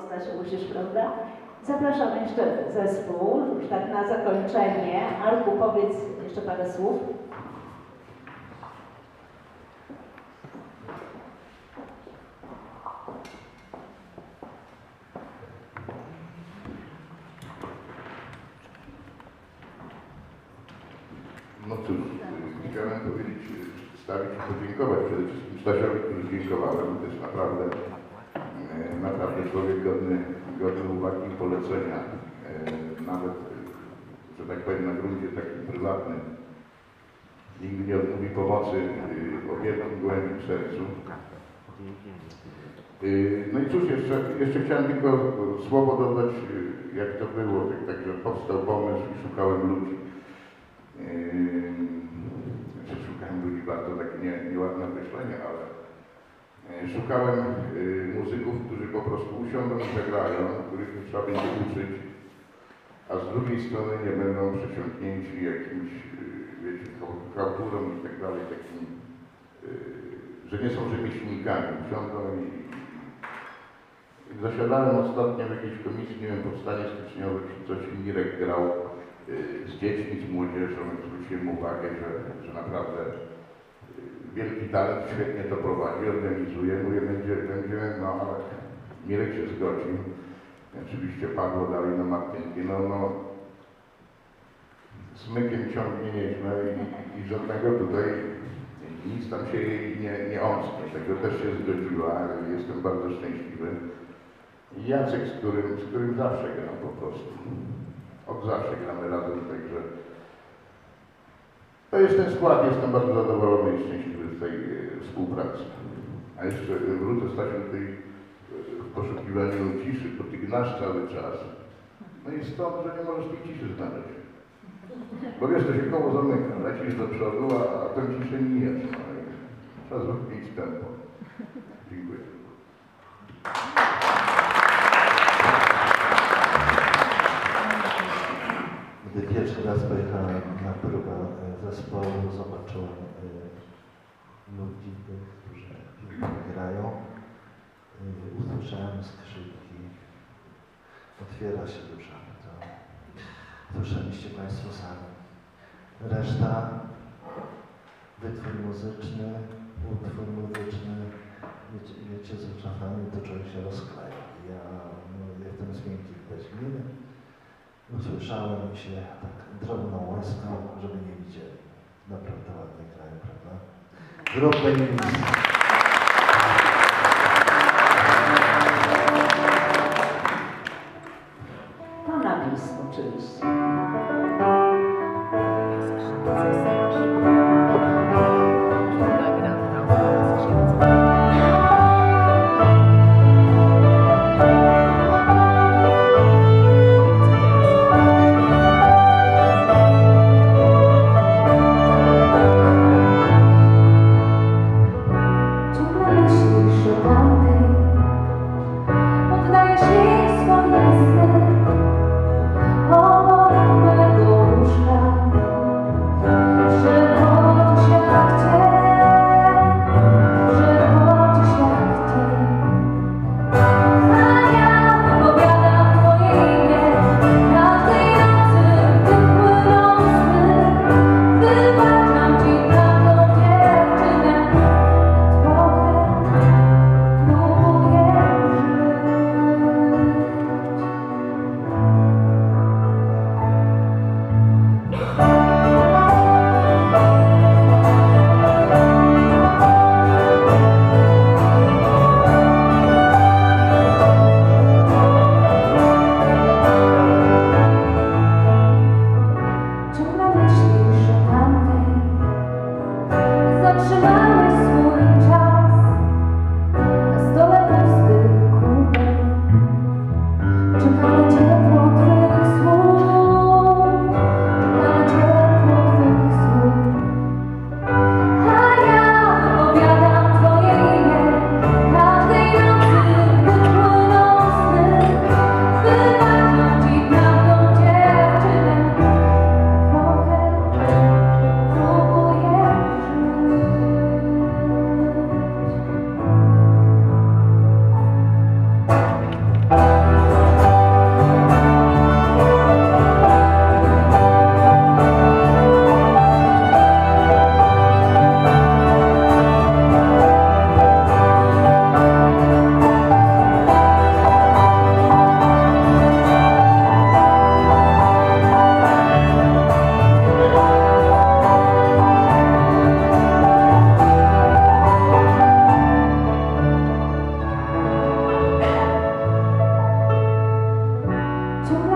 zostać musisz, prawda? Zapraszam jeszcze zespół, już tak na zakończenie. Arku, powiedz jeszcze parę słów. No cóż, y, chciałem powiedzieć, y, stawić i podziękować przede wszystkim Stasiowi, który dziękowałem. To jest naprawdę, naprawdę człowiek godny, godny uwagi i polecenia. Y, Nawet, że tak powiem, na gruncie takim prywatnym. Nigdy nie odmówi pomocy y, o wielkim głębi sercu. Y, No i cóż, jeszcze, jeszcze chciałem tylko słowo dodać, jak to było. Tak, Także powstał pomysł i szukałem ludzi. Yy, szukałem ludzi bardzo takie nie, nieładne określenie, ale szukałem muzyków, prostu usiądą i zagrają, których trzeba będzie uczyć, a z drugiej strony nie będą przesiąknięci jakimś, yy, wiecie, kulturą i tak dalej, takim, yy, że nie są rzemieślnikami, usiądą i, zasiadałem ostatnio w jakiejś komisji, nie wiem, powstanie styczniowe czy coś, Mirek grał y, z dziećmi, z młodzieżą i zwróciłem uwagę, że, że naprawdę y, wielki talent świetnie to prowadzi, organizuje, mówię, będzie, będzie, no ale Mirek się zgodził. Oczywiście padło dalej na Martynki, no, no smykiem ciągnie nieźle i, i żadnego tutaj nic tam się nie, nie omsknie, tego też się zgodziła, jestem bardzo szczęśliwy. I Jacek, z którym, z którym zawsze gram po prostu. Od zawsze gramy razem, także to jest ten skład, jestem bardzo zadowolony i szczęśliwy z tej e, współpracy. A jeszcze wrócę Stasiu tej poszukiwaniu ciszy, bo ty gnasz cały czas. No i stąd, że nie możesz tej ciszy znaleźć. Bo wiesz, to się koło zamyka, lecisz do przodu, a, a tę ciszę mijesz. No trzeba zrobić tempo. Dziękuję. Gdy pierwszy raz pojechałem na próbę e, zespołu, zobaczyłem e, ludzi, którzy grają. Usłyszałem skrzypki. Otwiera się dusza. To słyszeliście Państwo sami. Reszta, wytwór muzyczny, utwór muzyczny, wiecie, wiecie że czasami to człowiek się rozkleja. Ja no, jestem z miękkich weźminy. Usłyszałem się tak drobną łaską, żeby nie widzieli. Naprawdę ładnie grają, prawda? Niemiec.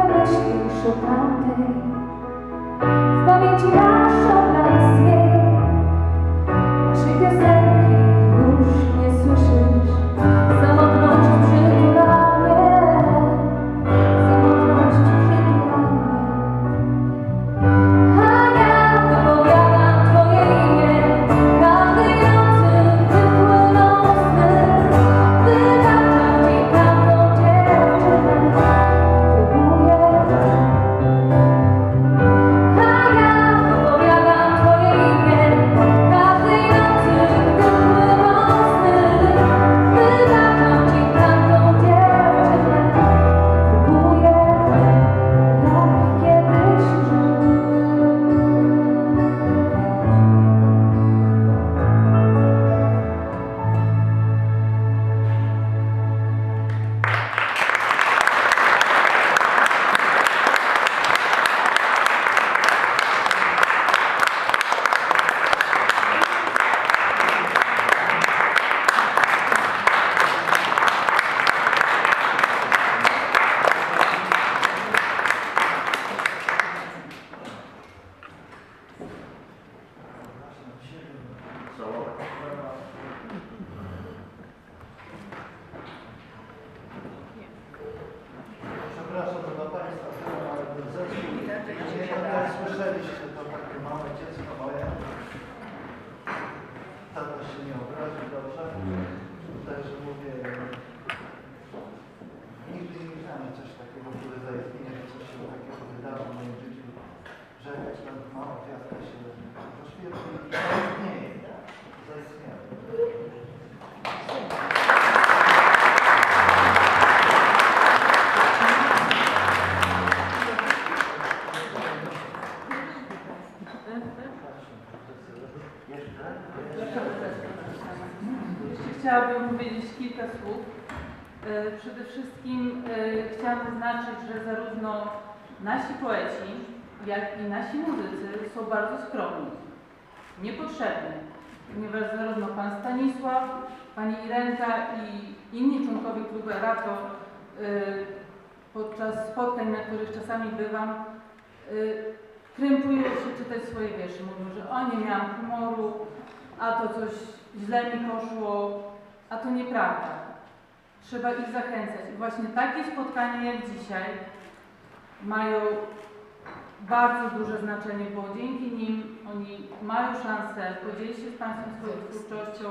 myśli o tamtej. W pamięci naszą Jeszcze chciałabym powiedzieć kilka słów. E, przede wszystkim e, chciałam zaznaczyć, że zarówno nasi poeci, jak i nasi muzycy są bardzo skromni, niepotrzebni, ponieważ zarówno pan Stanisław, pani Irenka i inni członkowie klubu Erato e, podczas spotkań, na których czasami bywam, krępują się czytać swoje wiersze. Mówią, że o nie miałam humoru, a to coś źle mi poszło, a to nieprawda. Trzeba ich zachęcać. I właśnie takie spotkania jak dzisiaj mają bardzo duże znaczenie, bo dzięki nim oni mają szansę podzielić się z Państwem swoją twórczością,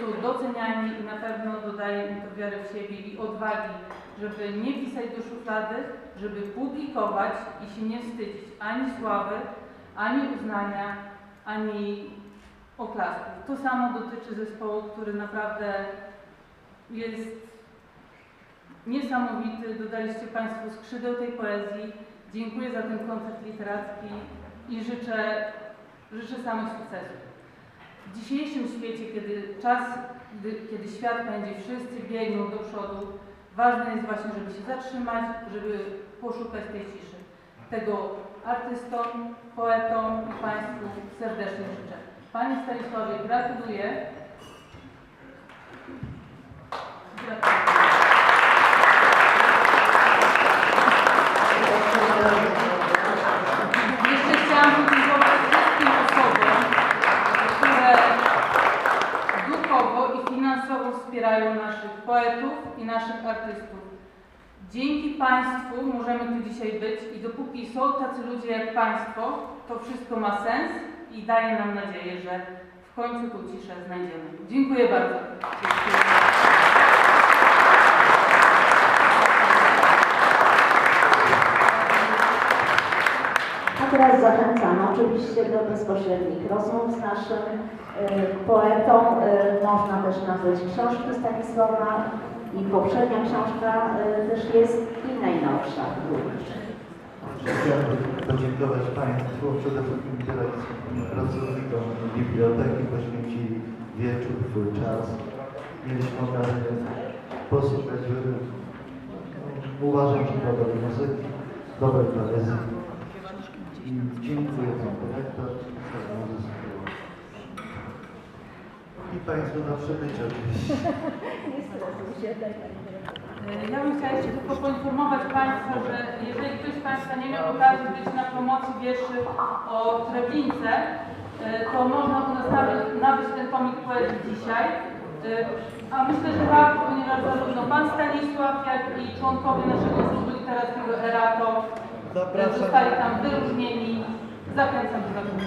są doceniani i na pewno dodaje im to wiarę w siebie i odwagi, żeby nie pisać do szuflady, żeby publikować i się nie wstydzić ani sławy, ani uznania, ani oklasków. To samo dotyczy zespołu, który naprawdę jest niesamowity. Dodaliście Państwo skrzydeł tej poezji. Dziękuję za ten koncert literacki i życzę, życzę samych sukcesów. W dzisiejszym świecie, kiedy czas, gdy, kiedy świat będzie, wszyscy biegną do przodu, ważne jest właśnie, żeby się zatrzymać, żeby poszukać tej ciszy. Tego artystom, poetom i Państwu serdecznie życzę. Panie Stanisławie, gratuluję. Gratuluję. Jeszcze chciałam podziękować wszystkim osobom, które duchowo i finansowo wspierają naszych poetów i naszych artystów. Dzięki Państwu możemy tu dzisiaj być i dopóki są tacy ludzie jak Państwo, to wszystko ma sens i daje nam nadzieję, że w końcu tą ciszę znajdziemy. Dziękuję bardzo. A teraz zachęcamy oczywiście do bezpośrednich rozmów z naszym y, poetą. Y, można też nazwać książki Stanisława i poprzednia książka y, też jest i najnowsza również. Chciałbym podziękować Państwu, przede wszystkim pracownikom biblioteki, poświęcili wieczór, swój czas. Mieliśmy okazję posłuchać, no, uważam, że dobrej muzyki, dobrej poezji. I dziękuję Pan Dyrektor. I Państwu na przybycie oczywiście. Ja bym chciała jeszcze tylko poinformować Państwa, że jeżeli ktoś z Państwa nie miał okazji być na promocji wierszy o Treblince, e, to można u nas nabyć, nabyć ten komik poezji dzisiaj. E, A myślę, że warto, ponieważ zarówno Pan Stanisław, jak i członkowie naszego klubu literackiego Erato e, zostali tam wyróżnieni. Zachęcam do zakupu.